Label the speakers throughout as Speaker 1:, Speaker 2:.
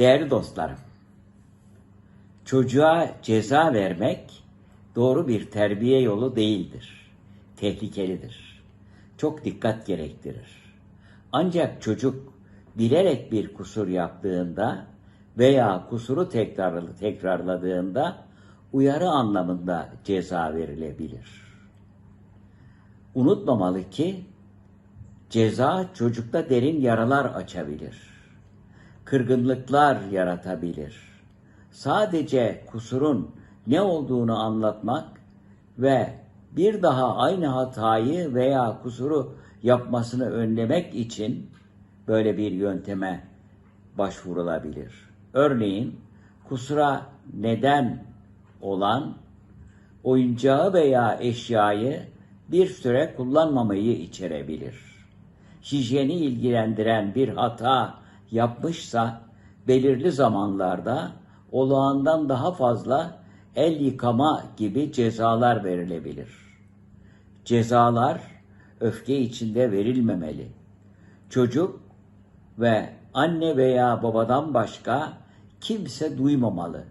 Speaker 1: Değerli dostlarım, çocuğa ceza vermek doğru bir terbiye yolu değildir. Tehlikelidir. Çok dikkat gerektirir. Ancak çocuk bilerek bir kusur yaptığında veya kusuru tekrarlı tekrarladığında uyarı anlamında ceza verilebilir. Unutmamalı ki ceza çocukta derin yaralar açabilir. Kırgınlıklar yaratabilir. Sadece kusurun ne olduğunu anlatmak ve bir daha aynı hatayı veya kusuru yapmasını önlemek için böyle bir yönteme başvurulabilir. Örneğin kusura neden olan oyuncağı veya eşyayı bir süre kullanmamayı içerebilir. Hijyeni ilgilendiren bir hata yapmışsa belirli zamanlarda olağandan daha fazla el yıkama gibi cezalar verilebilir. Cezalar öfke içinde verilmemeli. Çocuk ve anne veya babadan başka kimse duymamalı.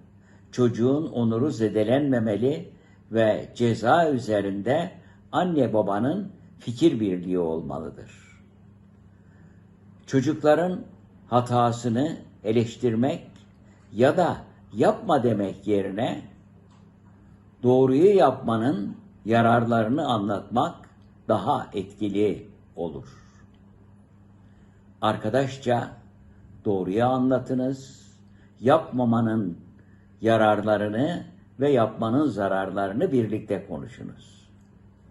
Speaker 1: Çocuğun onuru zedelenmemeli ve ceza üzerinde anne babanın fikir birliği olmalıdır. Çocukların hatasını eleştirmek ya da yapma demek yerine doğruyu yapmanın yararlarını anlatmak daha etkili olur. Arkadaşça doğruyu anlatınız, yapmamanın yararlarını ve yapmanın zararlarını birlikte konuşunuz.